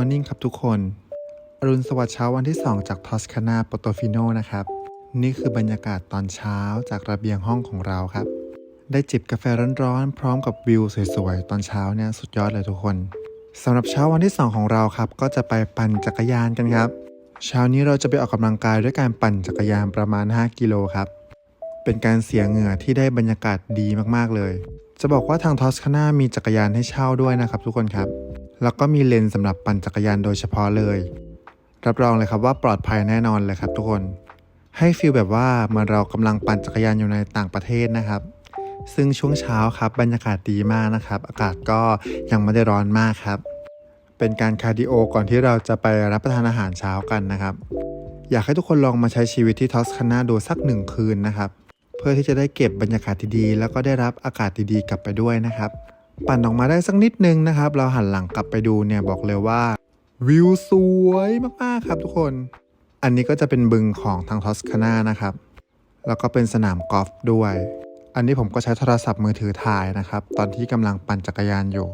Morning ครับทุกคน อรุณสวัสดิ์เช้าวันที่ 2 จากทอสคานาโปโตฟิโนนะครับ นี่คือบรรยากาศตอนเช้าจากระเบียงห้องของเราครับ ได้จิบกาแฟร้อนๆ พร้อมกับวิวสวยๆ ตอนเช้าเนี่ยสุดยอดเลยทุกคนสำหรับเช้าวันที่ 2 ของเราครับ ก็จะไปปั่นจักรยานกันครับ เช้านี้เราจะไปออกกำลังกายด้วยการปั่นจักรยานประมาณ 5 กิโลครับ เป็นการเสียเหงื่อที่ได้บรรยากาศดีมากๆเลย จะบอกว่าทางทอสคานามีจักรยานให้เช่าด้วยนะครับทุกคนครับ แล้วก็มีเลนสำหรับปั่นจักรยานโดยเฉพาะเลย รับรองเลยครับว่าปลอดภัยแน่นอนเลยครับทุกคน ให้ฟีลแบบว่าเหมือนเรากำลังปั่นจักรยานอยู่ในต่างประเทศนะครับ ซึ่งช่วงเช้าครับบรรยากาศดีมากนะครับ อากาศก็ยังไม่ได้ร้อนมากครับ เป็นการคาร์ดิโอก่อนที่เราจะไปรับประทานอาหารเช้ากันนะครับ อยากให้ทุกคนลองมาใช้ชีวิตที่ทอสคานาดูสักหนึ่งคืนนะครับ เพื่อที่จะได้เก็บบรรยากาศดีๆแล้วก็ได้รับอากาศดีๆกลับไปด้วยนะครับ ปั่นออกมาได้สักนิดนึงนะครับ เราหันหลังกลับไปดูเนี่ยบอกเลยว่า วิวสวยมากๆครับทุกคน อันนี้ก็จะเป็นบึงของทางทอสคานานะครับ แล้วก็เป็นสนามกอล์ฟด้วย อันนี้ผมก็ใช้โทรศัพท์มือถือถ่ายนะครับ ตอนที่กำลังปั่นจักรยานอยู่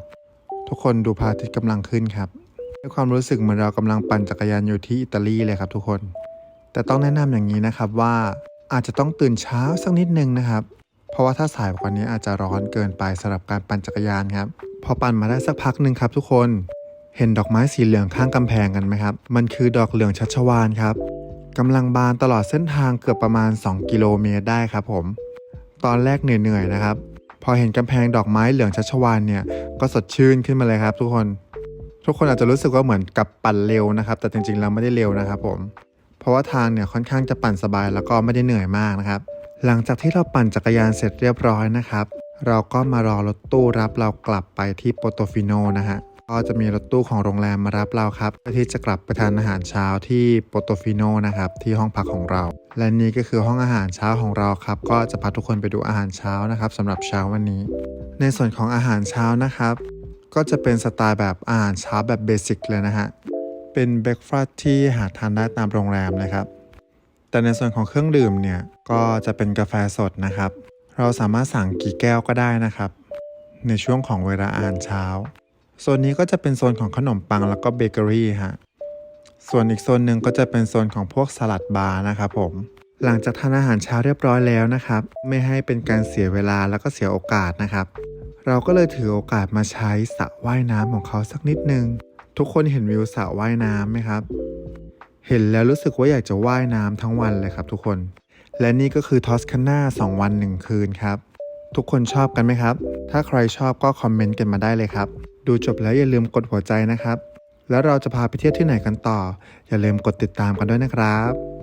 ทุกคนดูพระอาทิตย์กำลังขึ้นครับให้ความรู้สึกเหมือนเรากำลังปั่นจักรยานอยู่ที่อิตาลีเลยครับทุกคน แต่ต้องแนะนำอย่างนี้นะครับว่าอาจจะต้องตื่นเช้าสักนิดนึงนะครับ เพราะว่าถ้าสายกว่านี้อาจจะร้อนเกินไปสำหรับการปั่นจักรยานครับ พอปั่นมาได้สักพักหนึ่งครับทุกคน เห็นดอกไม้สีเหลืองข้างกำแพงกันไหมครับ มันคือดอกเหลืองชัชวานครับกำลังบานตลอดเส้นทางเกือบประมาณ 2 กิโลเมตรได้ครับผม ตอนแรกเหนื่อยๆนะครับ พอเห็นกำแพงดอกไม้เหลืองชัชวานเนี่ย ก็สดชื่นขึ้นมาเลยครับทุกคน ทุกคนอาจจะรู้สึกว่าเหมือนกับปั่นเร็วนะครับ แต่จริงๆแล้วไม่ได้เร็วนะครับผม เพราะว่าทางเนี่ยค่อนข้างจะปั่นสบายแล้วก็ไม่ได้เหนื่อยมากนะครับ หลังจากที่เราปั่นจักรยานเสร็จเรียบร้อยนะครับ เราก็มารอรถตู้รับเรากลับไปที่โปโตฟิโนนะฮะก็จะมีรถตู้ของโรงแรมมารับเราครับเพื่อที่จะกลับไปทานอาหารเช้าที่โปโตฟิโนนะครับที่ห้องพักของเรา และนี่ก็คือห้องอาหารเช้าของเราครับ ก็จะพาทุกคนไปดูอาหารเช้านะครับสำหรับเช้าวันนี้ ในส่วนของอาหารเช้านะครับ ก็จะเป็นสไตล์แบบอาหารเช้าแบบเบสิกเลยนะฮะเป็นเบรกฟาสที่หาทานได้ตามโรงแรมเลยครับ แต่ในส่วนของเครื่องดื่มเนี่ยก็จะเป็นกาแฟสดนะครับ เราสามารถสั่งกี่แก้วก็ได้นะครับ ในช่วงของเวลาอาหารเช้าโซนนี้ก็จะเป็นโซนของขนมปังแล้วก็เบเกอรี่ฮะส่วนอีกโซนหนึ่งก็จะเป็นโซนของพวกสลัดบาร์นะครับผมหลังจากทานอาหารเช้าเรียบร้อยแล้วนะครับ ไม่ให้เป็นการเสียเวลาแล้วก็เสียโอกาสนะครับ เราก็เลยถือโอกาสมาใช้สระว่ายน้ำของเขาสักนิดนึง ทุกคนเห็นวิวสระว่ายน้ำไหมครับ เห็นแล้วรู้สึกว่าอยากจะว่ายน้ำทั้งวันเลยครับทุกคน และนี่ก็คือทอสคาน่า2วัน 1 คืนครับ ทุกคนชอบกันไหมครับ ถ้าใครชอบก็คอมเมนต์กันมาได้เลยครับ ดูจบแล้วอย่าลืมกดหัวใจนะครับ แล้วเราจะพาไปเที่ยวที่ไหนกันต่อ อย่าลืมกดติดตามกันด้วยนะครับ